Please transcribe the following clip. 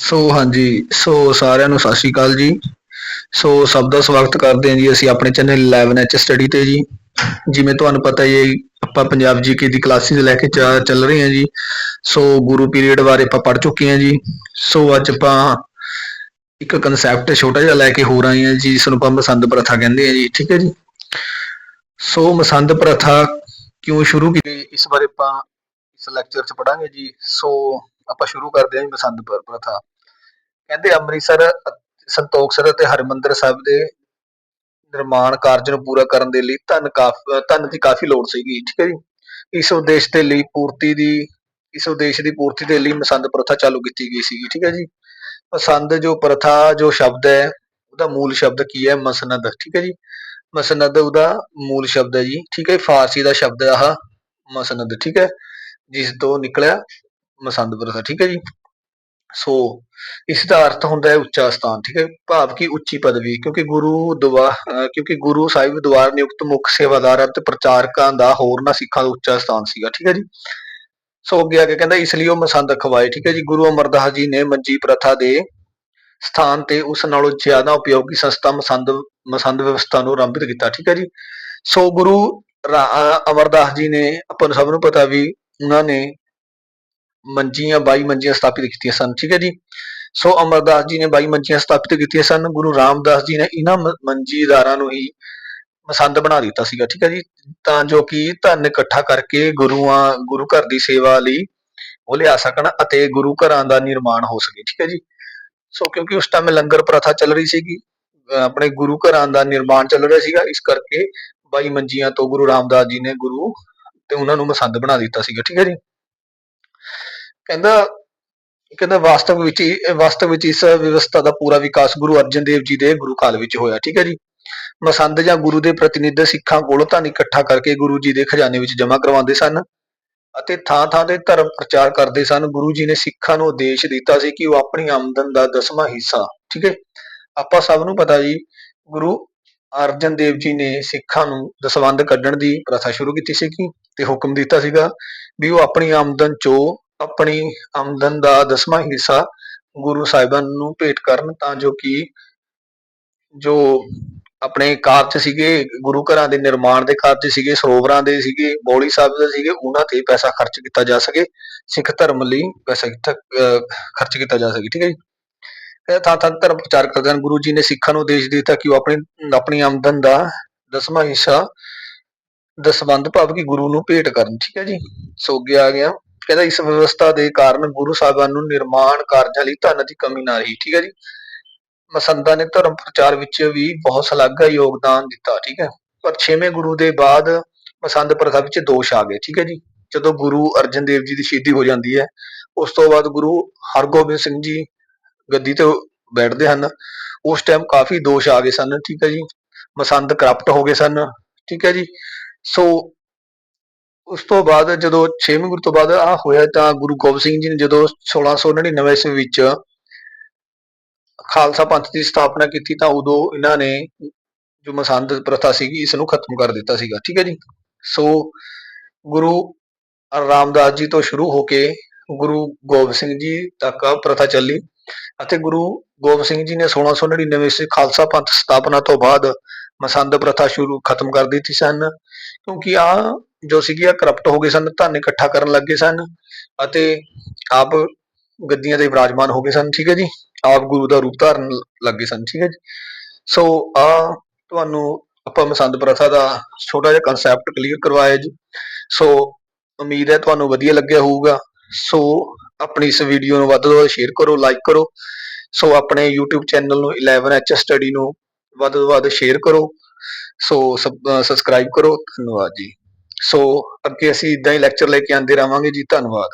ਸੋ ਹਾਂਜੀ, ਸੋ ਸਾਰਿਆਂ ਨੂੰ ਸਤਿ ਸ਼੍ਰੀ ਅਕਾਲ ਜੀ। ਸੋ ਸਭ ਦਾ ਸਵਾਗਤ ਕਰਦੇ ਹਾਂ ਜੀ ਅਸੀਂ ਆਪਣੇ ਚੈਨਲ 11H ਸਟੱਡੀ ਤੇ ਜੀ। ਜਿਵੇਂ ਤੁਹਾਨੂੰ ਪਤਾ ਹੀ ਹੈ, ਆਪਾਂ ਪੰਜਾਬ ਜੀਕੇ ਦੀ ਕਲਾਸਿਸ ਲੈ ਕੇ ਚਾ- ਚੱਲ ਰਹੇ ਹਾਂ ਜੀ। ਸੋ ਗੁਰੂ ਪੀਰੀਅਡ ਬਾਰੇ ਆਪਾਂ ਪੜ੍ਹ ਚੁੱਕੇ ਹਾਂ ਜੀ। ਸੋ ਅੱਜ ਆਪਾਂ ਇੱਕ ਕਨਸੈਪਟ ਛੋਟਾ ਜਿਹਾ ਲੈ ਕੇ ਹੋਰ ਆਏ ਹਾਂ ਜੀ ਜਿਸ ਨੂੰ ਆਪਾਂ ਮਸੰਦ ਪ੍ਰਥਾ ਕਹਿੰਦੇ ਹਾਂ ਜੀ, ਠੀਕ ਹੈ ਜੀ? ਸੋ ਮਸੰਦ ਪ੍ਰਥਾ ਕਿਉਂ ਸ਼ੁਰੂ ਕੀਤੀ ਇਸ ਬਾਰੇ ਆਪਾਂ ਇਸ ਲੈਕਚਰ 'ਚ ਪੜਾਂਗੇ ਜੀ। ਸੋ ਆਪਾਂ ਸ਼ੁਰੂ ਕਰਦੇ ਹਾਂ ਜੀ ਮਸੰਦ ਪ੍ਰਥਾ। ਕਹਿੰਦੇ ਅੰਮ੍ਰਿਤਸਰ ਅ- ਸੰਤੋਖਸਰ ਅਤੇ ਹਰਿਮੰਦਰ ਸਾਹਿਬ ਦੇ ਨਿਰਮਾਣ ਕਾਰਜ ਨੂੰ ਪੂਰਾ ਕਰਨ ਦੇ ਲਈ ਧਨ ਕਾਫ, ਧਨ ਦੀ ਕਾਫੀ ਲੋੜ ਸੀਗੀ, ਠੀਕ ਹੈ ਜੀ। ਇਸ ਉਦੇਸ਼ ਦੇ ਲਈ ਪੂਰਤੀ ਦੀ, ਇਸ ਉਦੇਸ਼ ਦੀ ਪੂਰਤੀ ਦੇ ਲਈ ਮਸੰਦ ਪ੍ਰਥਾ ਚਾਲੂ ਕੀਤੀ ਗਈ ਸੀਗੀ, ਠੀਕ ਹੈ ਜੀ। ਮਸੰਦ ਜੋ ਪ੍ਰਥਾ, ਜੋ ਸ਼ਬਦ ਹੈ, ਉਹਦਾ ਮੂਲ ਸ਼ਬਦ ਕੀ ਹੈ? ਮਸਨਦ, ਠੀਕ ਹੈ ਜੀ। ਮਸਨਦ ਉਹਦਾ ਮੂਲ ਸ਼ਬਦ ਹੈ ਜੀ, ਠੀਕ ਹੈ ਫਾਰਸੀ ਦਾ ਸ਼ਬਦ ਆਹ ਮਸਨਦ, ਠੀਕ ਹੈ। ਜਿਸ ਤੋਂ ਨਿਕਲਿਆ ਮਸੰਦ ਪ੍ਰਥਾ, ਠੀਕ ਹੈ ਜੀ। ਸੋ ਇਸ ਦਾ ਅਰਥ ਹੁੰਦਾ ਹੈ ਉੱਚਾ ਸਥਾਨ, ਠੀਕ ਹੈ? ਭਾਵ ਕਿ ਉੱਚੀ ਪਦਵੀ, ਕਿਉਂਕਿ ਗੁਰੂ ਦੁਆ ਕਿਉਂਕਿ ਗੁਰੂ ਸਾਹਿਬ ਦੁਆਰਾ ਨਿਯੁਕਤ ਮੁੱਖ ਸੇਵਾਦਾਰ ਅਤੇ ਪ੍ਰਚਾਰਕਾਂ ਦਾ ਹੋਰਨਾਂ ਸਿੱਖਾਂ ਦਾ ਉੱਚਾ ਸਥਾਨ ਸੀਗਾ, ਠੀਕ ਹੈ ਜੀ? ਸੋ ਅੱਗੇ ਆ ਕੇ ਕਹਿੰਦਾ, ਇਸ ਲਈ ਉਹ ਮਸੰਦ ਖਵਾਏ ਠੀਕ ਹੈ ਜੀ? ਗੁਰੂ ਅਮਰਦਾਸ ਜੀ ਨੇ ਮੰਜੀ ਪ੍ਰਥਾ ਦੇ ਸਥਾਨ ਤੇ ਉਸ ਨਾਲੋਂ ਜ਼ਿਆਦਾ ਉਪਯੋਗੀ ਸੰਸਥਾ ਮਸੰਦ ਮਸੰਦ ਵਿਵਸਥਾ ਨੂੰ ਆਰੰਭਿਤ ਕੀਤਾ, ਠੀਕ ਹੈ ਜੀ? ਸੋ ਗੁਰੂ ਅਮਰਦਾਸ ਜੀ ਨੇ, ਆਪਾਂ ਨੂੰ ਸਭ ਨੂੰ ਪਤਾ ਵੀ, ਉਹਨਾਂ ਨੇ ਮੰਜੀਆਂ 22 ਮੰਜੀਆਂ ਸਥਾਪਿਤ ਕੀਤੀਆਂ ਸਨ। ਠੀਕ ਹੈ ਜੀ? ਸੋ ਅਮਰਦਾਸ ਜੀ ਨੇ 22 ਮੰਜੀਆਂ ਸਥਾਪਿਤ ਕੀਤੀਆਂ ਸਨ। ਗੁਰੂ ਰਾਮਦਾਸ ਜੀ ਨੇ ਇਹਨਾਂ ਮੰਜੀਦਾਰਾਂ ਨੂੰ ਹੀ ਮਸੰਦ ਬਣਾ ਦਿੱਤਾ ਸੀਗਾ। ਠੀਕ ਹੈ ਜੀ? ਤਾਂ ਜੋ ਕਿ ਧਨ ਇਕੱਠਾ ਕਰਕੇ ਗੁਰੂਆਂ, ਗੁਰੂ ਘਰ ਦੀ ਸੇਵਾ ਲਈ ਉਹ ਲਿਆ ਸਕਣ ਅਤੇ ਗੁਰੂ ਘਰਾਂ ਦਾ ਨਿਰਮਾਣ ਹੋ ਸਕੇ। ਠੀਕ ਹੈ ਜੀ? ਸੋ ਕਿਉਂਕਿ ਉਸ ਟਾਈਮ ਲੰਗਰ ਪ੍ਰਥਾ ਚੱਲ ਰਹੀ ਸੀਗੀ ਆਪਣੇ ਗੁਰੂ ਘਰਾਂ ਦਾ ਨਿਰਮਾਣ ਚੱਲ ਰਿਹਾ ਸੀਗਾ, ਇਸ ਕਰਕੇ ਬਾਈ ਮੰਜੀਆਂ ਤੋਂ ਗੁਰੂ ਰਾਮਦਾਸ ਜੀ ਨੇ ਗੁਰੂ ਤੇ ਉਹਨਾਂ ਨੂੰ ਮਸੰਦ ਬਣਾ ਦਿੱਤਾ ਸੀਗਾ। ਠੀਕ ਹੈ ਜੀ? ਕਹਿੰਦਾ ਕਹਿੰਦਾ ਵਾਸਤਵ ਵਿੱਚ ਵਾਸਤਵ ਵਿੱਚ ਇਸ ਵਿਵਸਥਾ ਦਾ ਪੂਰਾ ਵਿਕਾਸ ਗੁਰੂ ਅਰਜਨ ਦੇਵ ਜੀ ਦੇ ਗੁਰੂ ਕਾਲ ਵਿੱਚ ਹੋਇਆ, ਠੀਕ ਹੈ ਜੀ। ਮਸੰਦ ਜਾਂ ਗੁਰੂ ਦੇ ਪ੍ਰਤੀਨਿਧ ਸਿੱਖਾਂ ਕੋਲੋਂ ਧਨ ਇਕੱਠਾ ਕਰਕੇ ਗੁਰੂ ਜੀ ਦੇ ਖਜ਼ਾਨੇ ਵਿੱਚ ਜਮ੍ਹਾਂ ਕਰਵਾਉਂਦੇ ਸਨ ਅਤੇ ਥਾਂ-ਥਾਂ ਤੇ ਧਰਮ ਪ੍ਰਚਾਰ ਕਰਦੇ ਸਨ। ਗੁਰੂ ਜੀ ਨੇ ਸਿੱਖਾਂ ਨੂੰ ਉਦੇਸ਼ ਦਿੱਤਾ ਸੀ ਕਿ ਉਹ ਆਪਣੀ ਆਮਦਨ ਦਾ ਦਸਵਾਂ ਹਿੱਸਾ, ਠੀਕ ਹੈ। ਆਪਾਂ ਸਭ ਨੂੰ ਪਤਾ ਜੀ, ਗੁਰੂ ਅਰਜਨ ਦੇਵ ਜੀ ਨੇ ਸਿੱਖਾਂ ਨੂੰ ਦਸਵੰਧ ਕੱਢਣ ਦੀ ਪ੍ਰਥਾ ਸ਼ੁਰੂ ਕੀਤੀ ਸੀਗੀ ਤੇ ਹੁਕਮ ਦਿੱਤਾ ਸੀਗਾ ਵੀ ਉਹ ਆਪਣੀ ਆਮਦਨ ਚੋਂ ਆਪਣੀ ਆਮਦਨ ਦਾ ਦਸਵਾਂ ਹਿੱਸਾ ਗੁਰੂ ਸਾਹਿਬਾਨ ਨੂੰ ਭੇਟ ਕਰਨ ਤਾਂ ਜੋ ਕਿ ਜੋ ਆਪਣੇ ਕਾਰਜ ਸੀਗੇ, ਗੁਰੂ ਘਰਾਂ ਦੇ ਨਿਰਮਾਣ ਦੇ ਕਾਰਜ ਸੀਗੇ, ਸਰੋਵਰਾਂ ਦੇ ਸੀਗੇ ਬੌਲੀ ਸਾਹਿਬ ਦੇ ਸੀਗੇ, ਉਹਨਾਂ ਤੇ ਪੈਸਾ ਖਰਚ ਕੀਤਾ ਜਾ ਸਕੇ, ਸਿੱਖ ਧਰਮ ਲਈ ਪੈਸਾ ਕਿੱਥਾ ਅਹ ਖਰਚ ਕੀਤਾ ਜਾ ਸਕੇ, ਠੀਕ ਹੈ ਜੀ। ਇਹ ਥਾਂ ਥਾਂ ਧਰਮ ਪ੍ਰਚਾਰ ਕਰਦੇ ਹਨ। ਗੁਰੂ ਜੀ ਨੇ ਸਿੱਖਾਂ ਨੂੰ ਉਦੇਸ਼ ਦਿੱਤਾ ਕਿ ਉਹ ਆਪਣੀ ਆਪਣੀ ਆਮਦਨ ਦਾ ਦਸਵਾਂ ਹਿੱਸਾ ਦਸਵੰਧ ਭਾਵ ਕਿ ਗੁਰੂ ਨੂੰ ਭੇਟ ਕਰਨ, ਠੀਕ ਹੈ ਜੀ। ਸੋ ਅੱਗੇ ਆ ਗਿਆ। ਕਹਿੰਦਾ ਇਸ ਵਿਵਸਥਾ ਦੇ ਕਾਰਨ ਗੁਰੂ ਸਾਹਿਬਾਨ ਨੂੰ ਨਿਰਮਾਣ ਕਾਰਜਾਂ ਲਈ ਧਨ ਦੀ ਕਮੀ ਨਾ ਰਹੀ, ਠੀਕ ਹੈ ਜੀ। ਮਸੰਦਾਂ ਨੇ ਧਰਮ ਪ੍ਰਚਾਰ ਵਿੱਚ ਵੀ ਬਹੁਤ ਸ਼ਲਾਘਾ ਯੋਗਦਾਨ ਦਿੱਤਾ, ਠੀਕ ਹੈ। ਪਰ ਛੇਵੇਂ ਗੁਰੂ ਦੇ ਬਾਅਦ ਮਸੰਦ ਪ੍ਰਥਾ ਵਿੱਚ ਦੋਸ਼ ਆ ਗਏ, ਠੀਕ ਹੈ ਜੀ। ਜਦੋਂ ਗੁਰੂ ਅਰਜਨ ਦੇਵ ਜੀ ਦੀ ਸ਼ਹੀਦੀ ਹੋ ਜਾਂਦੀ ਹੈ, ਉਸ ਤੋਂ ਬਾਅਦ ਗੁਰੂ ਹਰਗੋਬਿੰਦ ਸਿੰਘ ਜੀ ਗੱਦੀ ਤੇ ਬੈਠਦੇ ਹਨ। ਉਸ ਟਾਈਮ ਕਾਫੀ ਦੋਸ਼ ਆ ਗਏ ਸਨ, ਠੀਕ ਹੈ ਜੀ। ਮਸੰਦ ਕਰਪਟ ਹੋ ਗਏ ਸਨ, ਠੀਕ ਹੈ ਜੀ। ਸੋ ਉਸ ਤੋਂ ਬਾਅਦ ਜਦੋਂ 6ਵੇਂ ਗੁਰੂ ਤੋਂ ਬਾਅਦ ਆ ਹੋਇਆ ਤਾਂ ਗੁਰੂ ਗੋਬਿੰਦ ਸਿੰਘ ਜੀ ਨੇ ਜਦੋਂ 1699 ਈਸਵੀ ਵਿੱਚ ਖਾਲਸਾ ਪੰਥ ਦੀ ਸਥਾਪਨਾ ਕੀਤੀ ਤਾਂ ਉਦੋਂ ਇਹਨਾਂ ਨੇ ਜੋ ਮਸੰਦ ਪ੍ਰਥਾ ਸੀਗੀ ਇਸ ਨੂੰ ਖਤਮ ਕਰ ਦਿੱਤਾ ਸੀਗਾ, ਠੀਕ ਹੈ ਜੀ? ਸੋ ਗੁਰੂ ਰਾਮਦਾਸ ਜੀ ਤੋਂ ਸ਼ੁਰੂ ਹੋ ਕੇ ਗੁਰੂ ਗੋਬਿੰਦ ਸਿੰਘ ਜੀ ਤੱਕ ਪ੍ਰਥਾ ਚੱਲੀ ਅਤੇ ਗੁਰੂ ਗੋਬਿੰਦ ਸਿੰਘ ਜੀ ਨੇ 1699 ਈਸਵੀ ਖਾਲਸਾ ਪੰਥ ਸਥਾਪਨਾ ਤੋਂ ਬਾਅਦ ਮਸੰਦ ਪ੍ਰਥਾ ਸ਼ੁਰੂ ਖਤਮ ਕਰ ਦਿੱਤੀ ਸਨ ਕਿਉਂਕਿ ਆ ਜੋ ਸੀਗੀ ਆ ਕਰਪਟ ਹੋ ਗਏ ਸਨ, ਧਨ ਇਕੱਠਾ ਕਰਨ ਲੱਗੇ ਸਨ ਅਤੇ ਆਪ ਗੱਦੀਆਂ ਤੇ ਵਿਰਾਜਮਾਨ ਹੋ ਗਏ ਸਨ, ਠੀਕ ਹੈ ਜੀ, ਆਪ ਗੁਰੂ ਦਾ ਰੂਪ ਧਾਰਨ ਲੱਗੇ ਸਨ, ਠੀਕ ਹੈ ਜੀ। ਸੋ ਆ ਤੁਹਾਨੂੰ ਆਪਾਂ ਮਸੰਦ ਪ੍ਰਥਾ ਦਾ ਛੋਟਾ ਜਿਹਾ ਕਨਸੈਪਟ ਕਲੀਅਰ ਕਰਵਾਇਆ ਜੀ। ਸੋ ਉਮੀਦ ਹੈ ਤੁਹਾਨੂੰ ਵਧੀਆ ਲੱਗਿਆ ਹੋਊਗਾ। ਸੋ ਆਪਣੀ ਇਸ ਵੀਡੀਓ ਨੂੰ ਵੱਧ ਤੋਂ ਵੱਧ ਸ਼ੇਅਰ ਕਰੋ ਲਾਈਕ ਕਰੋ। ਸੋ ਆਪਣੇ YouTube ਚੈਨਲ ਨੂੰ 11H ਸਟੱਡੀ ਨੂੰ ਵੱਧ ਤੋਂ ਵੱਧ ਸ਼ੇਅਰ ਕਰੋ। ਸੋ ਸਬਸਕ੍ਰਾਈਬ ਕਰੋ। ਧੰਨਵਾਦ ਜੀ। ਸੋ ਅੱਗੇ ਅਸੀਂ ਇਦਾਂ ਹੀ ਲੈਕਚਰ ਲੈ ਕੇ ਆਉਂਦੇ ਰਹਾਂਗੇ ਜੀ ਧੰਨਵਾਦ।